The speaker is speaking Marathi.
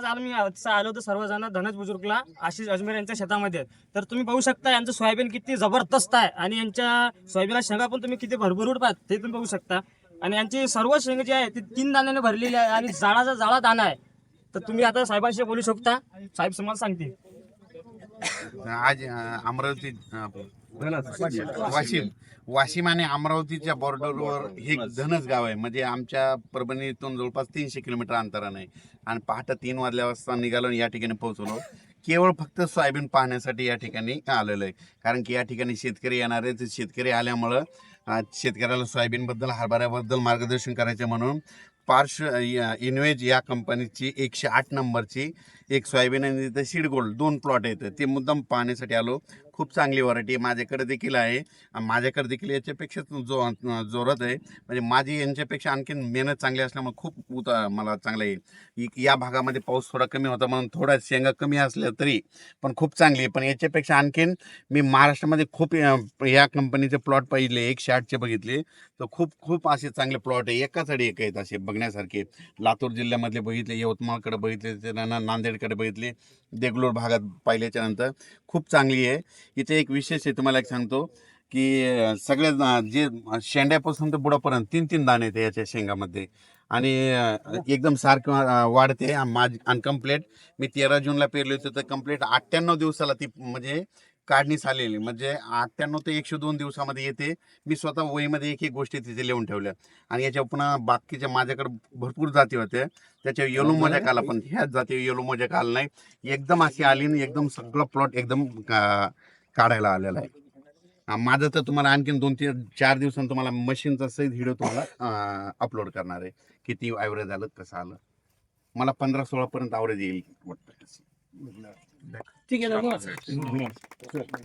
आज आम्ही आलो होतो सर्वजण धनज बुजुर्गला आशिष अजमेर यांच्या शेतामध्ये तर तुम्ही पाहू शकता यांचं सोयाबीन किती जबरदस्त आहे. आणि यांच्या सोयाबीनला शेंगा पण तुम्ही किती भरभरून पाहत ते तुम्ही पाहू शकता. आणि यांची सर्व शेंग जी आहे ती तीन दाण्याने भरलेली आहे आणि जाळाचा जाळा दाणा आहे. तर तुम्ही आता साहेबांशी बोलू शकता. साहेब तुम्हाला सांगतील. आज अमरावती वाशिम. वाशिम आणि अमरावतीच्या बॉर्डरवर हे धनच गाव आहे. म्हणजे आमच्या परभणीतून जवळपास तीनशे किलोमीटर अंतराने आहे. आणि पहाटे तीन वाजल्या वाजता निघालो या ठिकाणी पोहोचलो. केवळ फक्त सोयाबीन पाहण्यासाठी या ठिकाणी आलेलं आहे. कारण की या ठिकाणी शेतकरी येणार आहे शेतकरी आल्यामुळं शेतकऱ्याला सोयाबीनबद्दल हरभऱ्याबद्दल मार्गदर्शन करायचे म्हणून पार्श इन्वेज या कंपनीची एकशे आठ नंबरची एक सोयाबीन आणि तिथं सीड गोल्ड दोन प्लॉट आहेत. ते मुद्दाम पाहण्यासाठी आलो. खूप चांगली व्हरायटी माझ्याकडे देखील आहे. माझ्याकडे देखील याच्यापेक्षा जो जोरात आहे. म्हणजे माझी यांच्यापेक्षा आणखीन मेहनत चांगली असल्यामुळे खूप उत मला चांगलं येईल. या भागामध्ये पाऊस थोडा कमी होता. म्हणून थोडा शेंगा कमी असल्या तरी पण खूप चांगली आहे. पण याच्यापेक्षा आणखीन मी महाराष्ट्रामध्ये खूप या- कंपनीचे प्लॉट पाहिले. एकशे आठचे बघितले. तर खूप खूप असे चांगले प्लॉट आहे. एकाचडे एक आहेत असे बघण्यासारखे. लातूर जिल्ह्यामधले बघितले. यवतमाळकडे बघितले. त्याच्यानंतर नांदेडकडे बघितले. देगलूर भागात पाहिल्याच्यानंतर खूप चांगली आहे. इथे एक विशेष आहे तुम्हाला एक सांगतो की सगळ्या जे शेंड्यापासून तर बुडापर्यंत तीन तीन दाणे येते याच्या शेंगामध्ये. आणि एकदम सारखं वाढते आणि माझ अनकम्प्लीट मी तेरा जूनला पेरली होती तर कंप्लीट अठ्ठ्याण्णव दिवसाला ती म्हणजे काढणीस आलेली. म्हणजे अठ्ठ्याण्णव ते एकशे दोन दिवसामध्ये येते. मी स्वतः वहीमध्ये एक एक गोष्टी तिथे लिहून ठेवल्या. आणि याच्या पुन्हा बाकीच्या माझ्याकडे भरपूर जाती होत्या. त्याच्या येलो मोजॅक आला पण ह्याच जाती येलो मोजॅक आला नाही. एकदम अशी आली आणि एकदम सगळं प्लॉट एकदम काढायला आलेला आहे. हा, माझं तर तुम्हाला आणखीन दोन तीन चार दिवसांनी तुम्हाला मशीनचा सहित व्हिडिओ तुम्हाला अपलोड करणार आहे. किती ॲव्हरेज आलं कसं आलं? मला पंधरा सोळा पर्यंत ॲव्हरेज येईल वाटतं. ठीक आहे